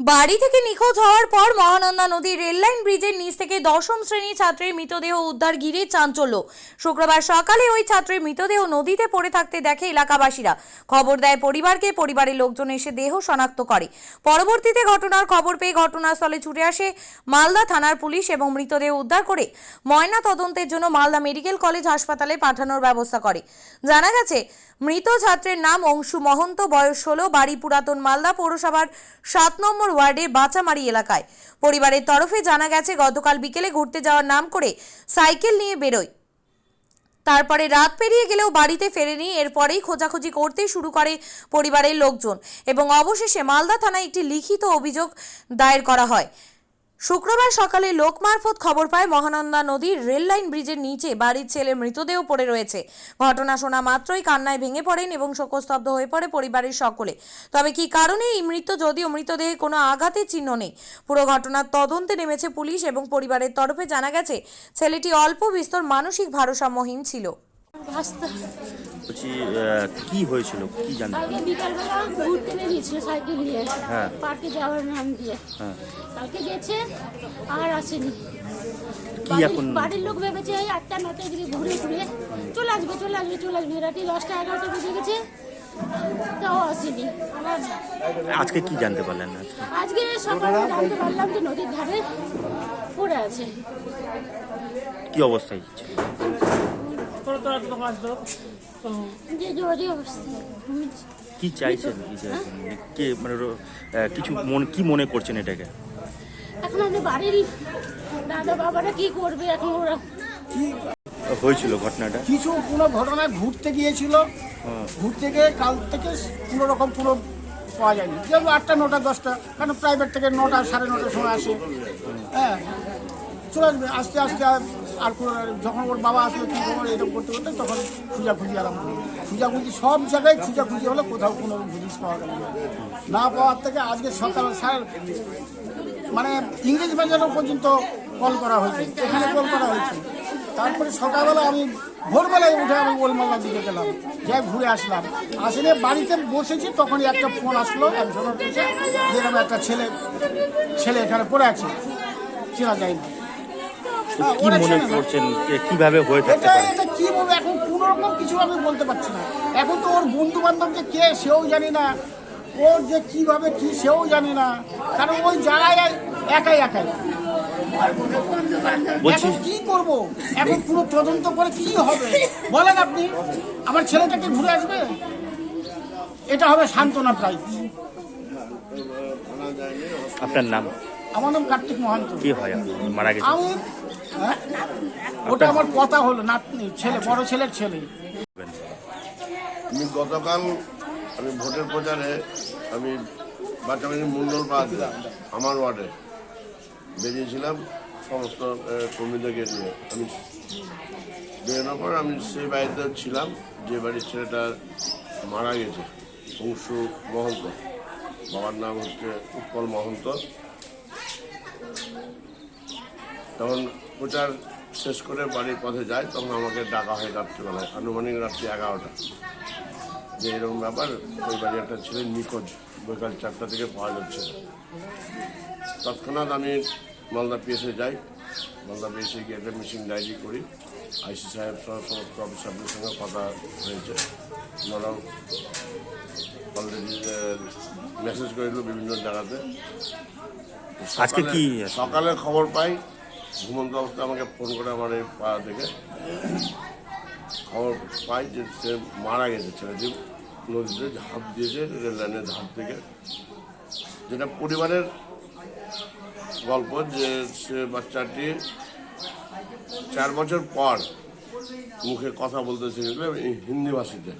বাড়ি থেকে নিখোঁজ হওয়ার পর মহানন্দা নদীর রেললাইন ব্রিজের নিচ থেকে দশম শ্রেণি ছাত্রের মৃতদেহ উদ্ধার ঘিরে চাঞ্চল্য। শুক্রবার সকালে ওই ছাত্রের মৃতদেহ নদীতে পড়ে থাকতে দেখে এলাকাবাসীরা। খবর দেয়, পরিবারকে পরিবারের লোকজন এসে দেহ শনাক্ত করে। পরবর্তীতে ঘটনার খবর পেয়ে ঘটনাস্থলে ছুটে আসে মালদা থানার পুলিশ এবং মৃতদেহ উদ্ধার করে ময়না তদন্তের জন্য মালদা মেডিকেল কলেজ হাসপাতালে পাঠানোর ব্যবস্থা করে। জানা গেছে মৃত ছাত্রের নাম অংশু মহন্ত, বয়স ষোলো, বাড়ি পুরাতন মালদা পৌরসভার সাত নম্বর ওয়ার্ডের বাচামারি এলাকায়। পরিবারের তরফে জানা গেছে, গতকাল বিকেলে ঘুরতে যাওয়ার নাম করে সাইকেল নিয়ে বেরোয়। তারপরে রাত পেরিয়ে গেলেও বাড়িতে ফেরেনি, এরপরেই খোঁজাখুঁজি করতে শুরু করে পরিবারের লোকজন। এবং অবশেষে মালদা থানায় একটি লিখিত অভিযোগ দায়ের করা হয়। শুক্রবার সকালে লোক মারফত খবর পায় মহানন্দা নদীর রেললাইন ব্রিজের নিচে বাড়ির ছেলে মৃতদেহ পড়ে রয়েছে। ঘটনা শোনা মাত্রই কান্নায় ভেঙে পড়েন এবং শোকস্তব্ধ হয়ে পড়ে পরিবারের সকলে। তবে কি কারণে এই মৃত্যু যদিও মৃতদেহে কোনো আঘাতের চিহ্ন নেই? পুরো ঘটনার তদন্তে নেমেছে পুলিশ এবং পরিবারের তরফে জানা গেছে, ছেলেটি অল্প বিস্তর মানসিক ভারসাম্যহীন ছিল। বলছি কি হয়েছিল? কি জানতে কালকে বিকালবেলা ঘুরতে বেরিয়েছিল সাইকেল নিয়ে। হ্যাঁ। পার্কে যাওয়ার নাম দিয়ে। হ্যাঁ। কালকে গেছে আর আসেনি। কি এখন বাড়ির লোক ভেবেছে এই আটটা দিকে ঘুরে ঘুরে চলে আসবে চলে আসবে চলে আসবে। রাতে দশটা এগারোটা বেজে গেছে তাও আসেনি। আজকে কি জানতে পারলেন না আজকে? আজকে সকালে জানতে পারলাম যে নদীর ধারে পড়ে আছে। কি অবস্থায়? কি চাইছেন? কি চাইছেন? মানে কে মানে রো- কিছু মনে কি মনে করছেন এটাকে? এখন আমি বাড়ির দাদা বাবারা কি করবে এখন ওরা? হয়েছিল ঘটনাটা? কিছু কোনো ঘটনায় ঘুরতে গিয়েছিল। হ্যাঁ। ঘুরতে গিয়ে কাল থেকে কোনো রকম কোনো পাওয়া যায়নি। যেমন আটটা নটা দশটা কারণ প্রাইভেট থেকে নটা সাড়ে নটার সময় আসে। হ্যাঁ। চলে আসবে। আস্তে আস্তে আর- যখন ওর বাবা আসলো কি এরকম করতে করতে তখন খুঁজাখুঁজি আরম্ভ হলো খুঁজাখুঁজি সব জায়গায় খুঁজাখুঁজি হলো কোথাও কোনো জিনিস পাওয়া গেল না। পাওয়ার থেকে আজকে সকাল স্যার মানে ইংরেজ বাজারও পর্যন্ত কল করা হয়েছে, এখানে কল করা হয়েছে। তারপরে সকালবেলা আমি ভোরবেলায় উঠে আমি ওলমালা দিকে গেলাম, যাই ঘুরে আসলাম। আসলে বাড়িতে বসেছি, তখনই একটা ফোন আসলো একজনের কাছে যে এরকম একটা ছেলে ছেলে এখানে পড়ে আছে, চেনা যায় না। কি মনে করছেন কীভাবে হয়ে থাকতে পারে? এটা কি বলব? এখন কোনো রকম কিছু আমি বলতে পারছি না। এখন তো ওর বন্ধু বান্ধব যে কে সেও জানি না। ওর যে কীভাবে কি সেও জানি না। কারণ ওই জায়গায় একাই একাই। এখন কি করব? এখন পুরো তদন্ত করে কি হবে? বলেন আপনি আমার ছেলেটাকে ঘুরে আসবে? এটা হবে সান্ত্বনা প্রাইজ। আপনার নাম? আমার নাম কার্তিক মহান্ত। কি হয় মারা গেছে আমি? ওটা আমার কথা হলো, নাতনি, ছেলে, বড় ছেলের ছেলে। আমি গতকাল আমি ভোটের প্রচারে আমি বাচ্চাবাড়ি মন্ডল পাড়া আমার ওয়ার্ডে বেরিয়েছিলাম, সমস্ত কর্মীদেরকে নিয়ে। আমি বেরোনোর পর আমি সেই বাড়িতে ছিলাম, যে বাড়ির ছেলেটা মারা গেছে, অংশু মহন্ত। বাবার নাম হচ্ছে উৎপল মহন্ত। তখন প্রচার শেষ করে বাড়ির পথে যাই তখন আমাকে ডাকা হয় রাত্রিবেলায় আনুমানিক রাত্রি এগারোটা। যে এরকম ব্যাপার ওই বাড়ি একটা ছেলে নিখোঁজ বিকাল চারটা থেকে পাওয়া যাচ্ছে তৎক্ষণাৎ আমি মালদা পিএসে যাই। মালদা পিএসে গিয়ে একটা মিসিং ডায়েরি করি। আইসি সাহেব সহ সমস্ত অফিসারদের সঙ্গে কথা হয়েছে। ওনারাও অলরেডি মেসেজ করে বিভিন্ন জায়গাতে। আজকে সকালে- কি সকালে খবর পাই ঘুমন্ত অবস্থায় আমাকে ফোন করে আমার এই পাড়া থেকে খবর পাই যে সে মারা গেছে ছেলেটি নদীতে ঝাঁপ দিয়েছে রেল লাইনের ধাপ থেকে। যেটা পরিবারের গল্প যে সে বাচ্চাটি চার বছর পর মুখে কথা বলতে শিখেছিল হিন্দি ভাষীতে।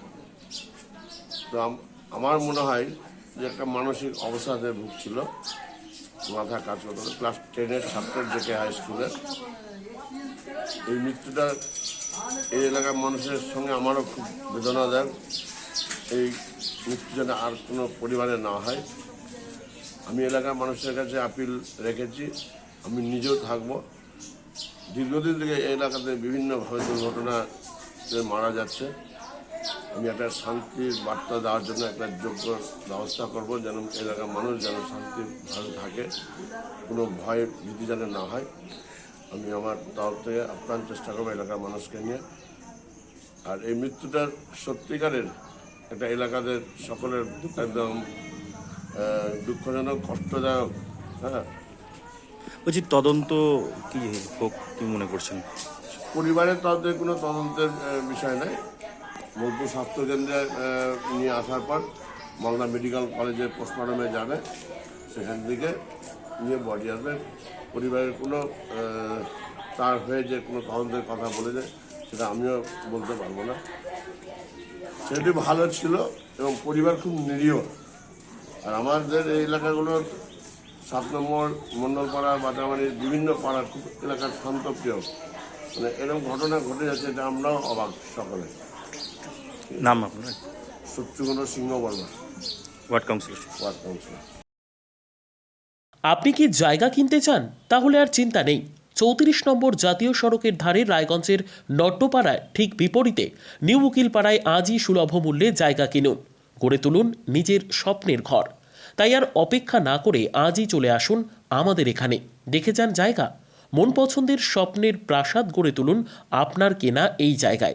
তো আমার মনে হয় যে একটা মানসিক অবসাদে ভুগছিল। মাথা কাজ করতে না। ক্লাস টেনের ছাত্রের জেকে হাই স্কুলের এই মৃত্যুটা এই এলাকার মানুষের সঙ্গে আমারও খুব বেদনা দেয় এই মৃত্যু যেন আর কোনো পরিবারে না হয়। আমি এলাকার মানুষের কাছে আপিল রেখেছি। আমি নিজেও থাকব। দীর্ঘদিন থেকে এই এলাকাতে বিভিন্নভাবে দুর্ঘটনা মারা যাচ্ছে। আমি একটা শান্তির বার্তা দেওয়ার জন্য একটা যোগ্য ব্যবস্থা করব যেন এলাকার মানুষ যেন শান্তি ভালো থাকে কোনো ভয় ভীতি যেন না হয়। আমি আমার তরফ থেকে আপ্রাণ চেষ্টা করব এলাকার মানুষকে নিয়ে। আর এই মৃত্যুটার সত্যিকারের একটা এলাকাদের সকলের একদম দুঃখজনক কষ্টদায়ক হ্যাঁ। বলছি তদন্ত কি হোক কি মনে করছেন? পরিবারের তরফে কোনো তদন্তের বিষয় নেই। বোলপুর স্বাস্থ্যকেন্দ্রে নিয়ে আসার পর মালদা মেডিকেল কলেজে পোস্টমর্টমে যাবে। সেখান থেকে নিয়ে বডি আসবে। পরিবারের কোনো তার হয়ে যে কোনো তদন্তের কথা বলেছে সেটা আমিও বলতে পারব না। সেটি ভালো ছিল এবং পরিবার খুব নিরীহ। আর আমাদের এই এলাকাগুলোর সাত নম্বর মণ্ডলপাড়া বাটামারির বিভিন্ন পাড়া খুব এলাকার শান্তপ্রিয় মানে এরকম ঘটনা ঘটে যাচ্ছে, এটা আমরাও অবাক সকলে। নাম আপনার? Singha Barma. Ward councillor. Ward councillor. আপনি কি জায়গা কিনতে চান? তাহলে আর চিন্তা নেই। চৌত্রিশ নম্বর জাতীয় সড়কের ধারে রায়গঞ্জের নট্টপাড়ায় ঠিক বিপরীতে নিউ উকিলপাড়ায় আজই সুলভ মূল্যে জায়গা কিনুন। গড়ে তুলুন নিজের স্বপ্নের ঘর। তাই আর অপেক্ষা না করে আজই চলে আসুন আমাদের এখানে। দেখে যান জায়গা। মন পছন্দের স্বপ্নের প্রাসাদ গড়ে তুলুন আপনার কেনা এই জায়গায়।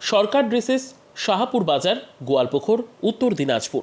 সরকার ড্রেসেস শাহাপুর বাজার গোয়ালপুকুর উত্তর দিনাজপুর।